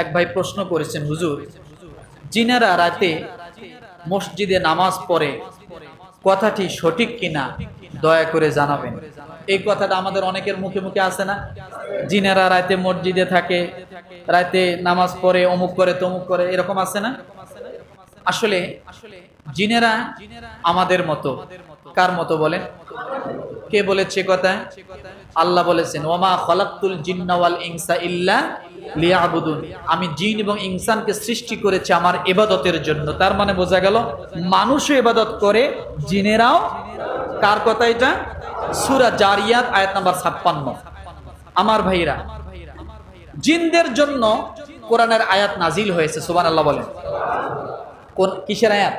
এক ভাই প্রশ্ন করেছেন, হুজুর, জিনেরা রাতে মসজিদে নামাজ পড়ে, কথাটি সঠিক কিনা দয়া করে জানাবেন। এই কথাটা আমাদের অনেকের মুখে মুখে আছে না? জিনেরা রাতে মসজিদে থাকে, রাতে নামাজ পড়ে, অমুক করে, তমুক করে, এরকম আছে না? আসলে জিনেরা আমাদের মতো। কার মতো বলেন? কে বলেছে কথা আল্লাহ বলেছেন ওমা খলাক্তুল জিন্নাওয়াল ইনসা ইল্লা লিয়াবুদুন। আমি জিন এবং ইনসানকে সৃষ্টি করেছি আমার এবাদতের জন্য। তার মানে বোঝা গেল, মানুষও এবাদত করে, জিনেরাও, কার কথা এটা? সুরা জারিয়াত, আয়াত নাম্বার 56 আমার ভাইরা, জিনদের জন্য কোরআনের আয়াত নাজিল হয়েছে সুবান আল্লাহ বলেন। কিসের আয়াত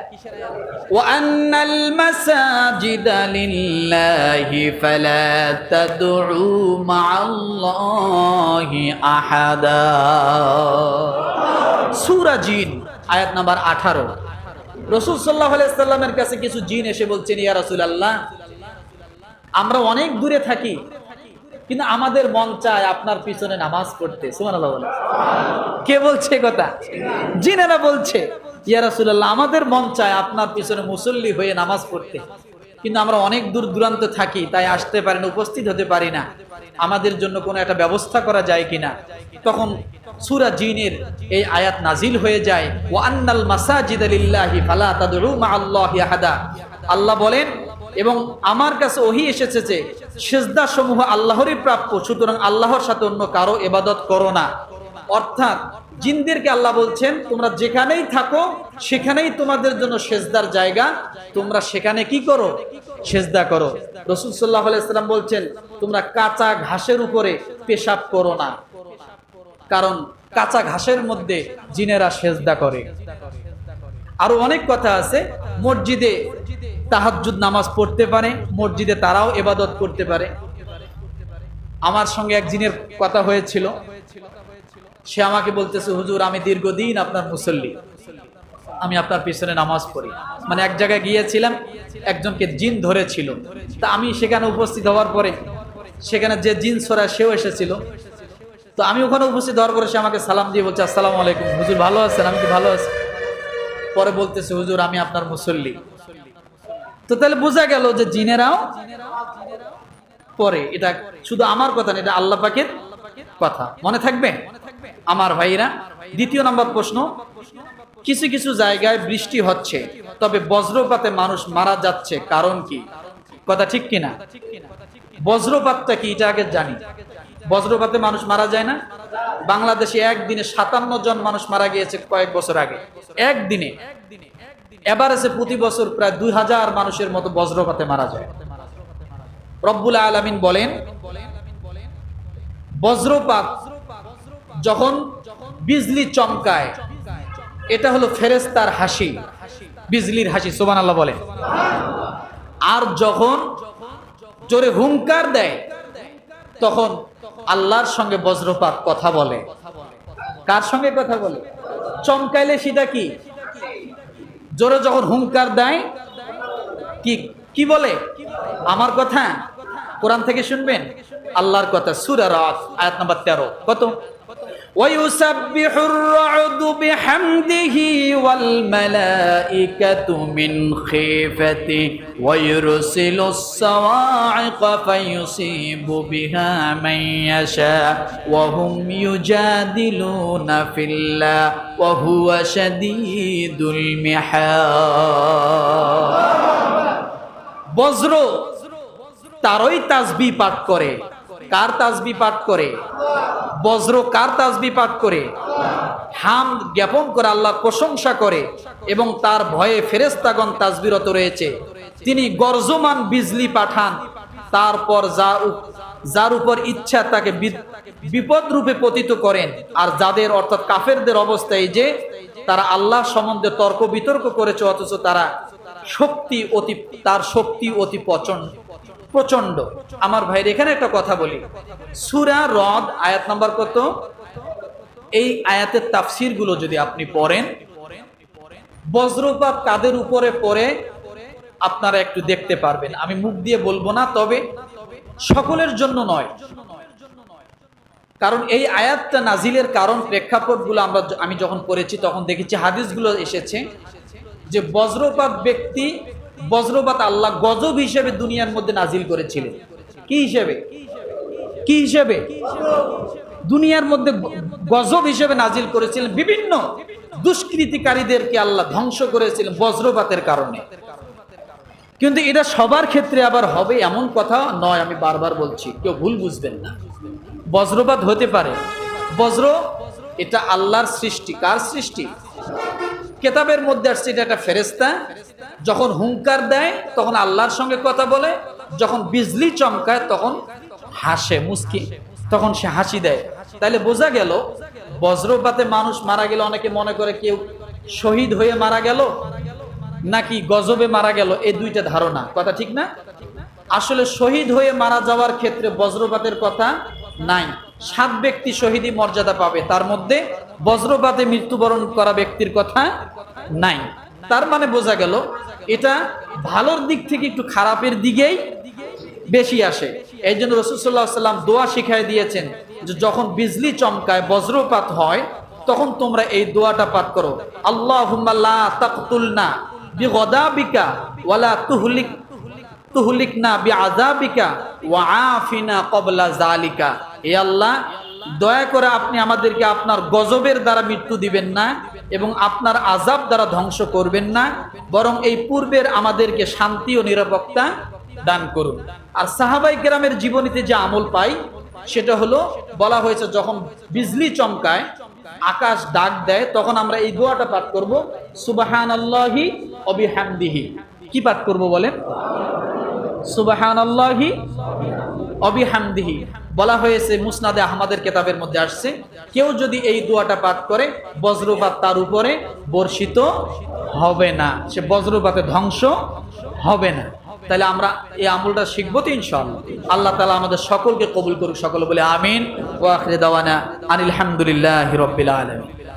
وأن المساجد لله فلا تدعوا مع الله أحدا সূরা জিন আয়াত নাম্বার 18 রাসূল সাল্লাল্লাহু আলাইহি সাল্লামের কাছে কিছু জিন এসে বলছেন ইয়া রাসূলুল্লাহ আমরা অনেক দূরে থাকি কিন্তু আমাদের মন চায় আপনার পিছনে নামাজ পড়তে। কে বলছে কথা? জিনেরা বলছে, ইয়া আমাদের মন চায় আপনার পিছনে মুসল্লি হয়ে নামাজ পড়তে। কিন্তু আমরা অনেক দূর দূরান্ত থাকি, তাই আসতে পারি না, উপস্থিত হতে পারি না। আমাদের জন্য কোনো একটা ব্যবস্থা করা যায় কিনা? তখন সুরা জিনের এই আয়াত নাজিল হয়ে যায়, ওয়া আন্নাল মাসাজিদা লিল্লাহি ফালা আল্লাহ বলেন এবং আমার কাছে ওহি এসেছে যে সেজদা সমূহ আল্লাহরই প্রাপ্য, সুতরাং আল্লাহর সাথে অন্য কারও এবাদত করো না। অর্থাৎ জিনদেরকে আল্লাহ বলছেন, তোমরা যেখানেই থাকো, সেখানেই তোমাদের জন্য সেজদার জায়গা। তোমরা সেখানে কি করো? সেজদা করো। রসুল সাল্লাহ আলাইসাল্লাম বলছেন, তোমরা কাঁচা ঘাসের উপরে পেশাব করো না। কারণ কাঁচা ঘাসের মধ্যে জিনেরা সেজদা করে। আরও অনেক কথা আছে। মসজিদে তাহাজ্জুদ নামাজ পড়তে পারে, মসজিদে তারাও এবাদত করতে পারে। আমার সঙ্গে এক জিনের কথা হয়েছিল। সে আমাকে বলতেছে, হুজুর, আমি দীর্ঘদিন আপনার মুসল্লি। আমি আপনার পিছনে নামাজ পড়ি। মানে এক জায়গায় গিয়েছিলাম, একজনকে জিন ধরেছিল। তা আমি সেখানে উপস্থিত হওয়ার পরে, সেখানে যে জিন সরা সেও এসেছিল। তো আমি ওখানে উপস্থিত হওয়ার পরে সে আমাকে সালাম দিয়ে বলছে, আসসালামু আলাইকুম। হুজুর, ভালো আছেন? আমি কি ভালো আছি? পরে বলতেছে, হুজুর, আমি আপনার মুসল্লি। তো তাহলে বোঝা গেল যে জিনেরাও পরে। এটা শুধু আমার কথা না, এটা আল্লাহ পাকের কথা। মনে থাকবে? আমার ভাইরা দ্বিতীয় নম্বর প্রশ্ন, কিছু কিছু জায়গায় বৃষ্টি হচ্ছে, তবে বজ্রপাতে মানুষ মারা যাচ্ছে, কারণ কি? কথা ঠিক কিনা? বজ্রপাতটা কি এটা আগে জানি। বজ্রপাতে মানুষ মারা যায় না? বাংলাদেশে একদিনে সাতান্ন জন মানুষ মারা গিয়েছে কয়েক বছর আগে। একদিনে। এভারেজে প্রতি বছর প্রায় দুই হাজার মানুষের মতো বজ্রপাতে মারা যায়। রব্বুল আলমিন বলেন, বজ্রপাত যখন বিজলি চমকায়, এটা হলো ফেরেস্তার হাসি, বিজলির হাসি সোবান আল্লাহ বলে আর যখন জোরে হুঙ্কার দেয়, তখন আল্লাহর সঙ্গে বজ্রপাত কথা বলে। কার সঙ্গে কথা বলে? চমকাইলে সেটা কি? জোরে যখন হুঙ্কার দেয়, কি কি বলে? আমার কথা? কোরআন থেকে শুনবেন? আল্লাহর কথা। সুরার আয়াত নাম্বার তেরো। কত? ويسبح الرعد بحمده والملائكة من خيفته ويرسل الصواعق فيصيب بها من يشاء وهم يجادلون في الله وهو شديد المحال বজ্র তারই তাসবি পাঠ করে কার তাজবি পাঠ করে? বজ্র কার তাজবি পাঠ করে? হাম জ্ঞাপন করে আল্লাহর প্রশংসা করে এবং তার ভয়ে ফেরেস্তাগণ তাজবিরত রয়েছে। তিনি গর্জমান বিজলি পাঠান। তারপর যা যার উপর ইচ্ছা তাকে বিপদ রূপে পতিত করেন। আর যাদের অর্থাৎ কাফেরদের অবস্থায় যে, তারা আল্লাহ সম্বন্ধে তর্ক বিতর্ক করেছে, অথচ তারা শক্তি অতি তার শক্তি অতি প্রচণ্ড প্রচণ্ড আমার ভাইয়ের এখানে একটা কথা বলি। সুরা রদ, আয়াত নাম্বার কত? এই আয়াতের তাফসিরগুলো যদি আপনি পড়েন, বজ্রপাত কাদের উপরে পড়ে আপনারা একটু দেখতে পারবেন। আমি মুখ দিয়ে বলব না, তবে সকলের জন্য নয়। কারণ এই আয়াতটা নাজিলের কারণ প্রেক্ষাপটগুলো আমরা আমি যখন পড়েছি, তখন দেখেছি, হাদিসগুলো এসেছে যে বজ্রপাত ব্যক্তি বজ্রপাত আল্লাহ গজব হিসেবে দুনিয়ার মধ্যে নাজিল করেছিলেন। কি হিসেবে? কি হিসেবে? দুনিয়ার মধ্যে গজব হিসেবে নাজিল করেছিলেন বিভিন্ন দুষ্কৃতিকারীদেরকে আল্লাহ ধ্বংস করেছিলেন বজ্রপাতের কারণে। কিন্তু এটা সবার ক্ষেত্রে আবার হবে এমন কথা নয়, আমি বারবার বলছি, কেউ ভুল বুঝবেন না। বজ্রপাত হতে পারে। বজ্র, এটা আল্লাহর সৃষ্টি। কার সৃষ্টি? কেতাবের মধ্যে আসছে, এটা একটা ফেরেস্তা যখন হুঙ্কার দেয়, তখন আল্লাহর সঙ্গে কথা বলে, যখন বিজলি চমকায়, তখন হাসে, মুস্কি, তখন সে হাসি দেয়। তাহলে বোঝা গেল, বজ্রপাতে মানুষ মারা গেলে অনেকে মনে করে কেউ শহীদ হয়ে মারা গেল, নাকি গজবে মারা গেল এই দুইটা ধারণা। কথা ঠিক না? আসলে শহীদ হয়ে মারা যাওয়ার ক্ষেত্রে বজ্রপাতের কথা নাই। সাত ব্যক্তি শহীদই মর্যাদা পাবে, তার মধ্যে বজ্রপাতে মৃত্যুবরণ করা ব্যক্তির কথা নাই। তার মানে বোঝা গেল এটা ভালোর দিক থেকে একটু খারাপের দিকেই বেশি আসে। এই জন্য রসুল্লাহ সাল্লাম দোয়া শিখাই দিয়েছেন যে যখন বিজলি চমকায়, বজ্রপাত হয়, তখন তোমরা এই দোয়াটা পাঠ করো। আল্লাহ তাকতুলনা ওয়ালা তুহলিক ওয়া হে আল্লাহ, দয়া করে আপনি আমাদেরকে আপনার গজবের দ্বারা মৃত্যু দিবেন না। এবং আপনার আজাব দ্বারা ধ্বংস করবেন না, বরং এই পূর্বের আমাদেরকে শান্তি ও নিরাপত্তা দান করুন। আর সাহাবাই গ্রামের জীবনীতে যে আমল পাই, সেটা হলো, বলা হয়েছে যখন বিজলি চমকায়, আকাশ ডাক দেয়, তখন আমরা এই দোয়াটা পাঠ করব সুবাহান আল্লাহি অবিহামদিহি কি পাঠ করব বলেন? সুবাহান আল্লাহি অবিহামদিহি। বলা হয়েছে, মুসনাদে আহমদের কেতাবের মধ্যে আসছে, কেউ যদি এই দোয়াটা পাঠ করে, বজ্রপাত তার উপরে বর্ষিত হবে না। সে বজ্রপাতে ধ্বংস হবে না। তাহলে আমরা এই আমলটা শিখব তো ইনশাআল্লাহ। আল্লাহ তালা আমাদের সকলকে কবুল করুক, সকল বলে আমিন। ওয়াখরে দাওয়ানা আনিল হামদুলিল্লাহ রব্বিল আলমিন।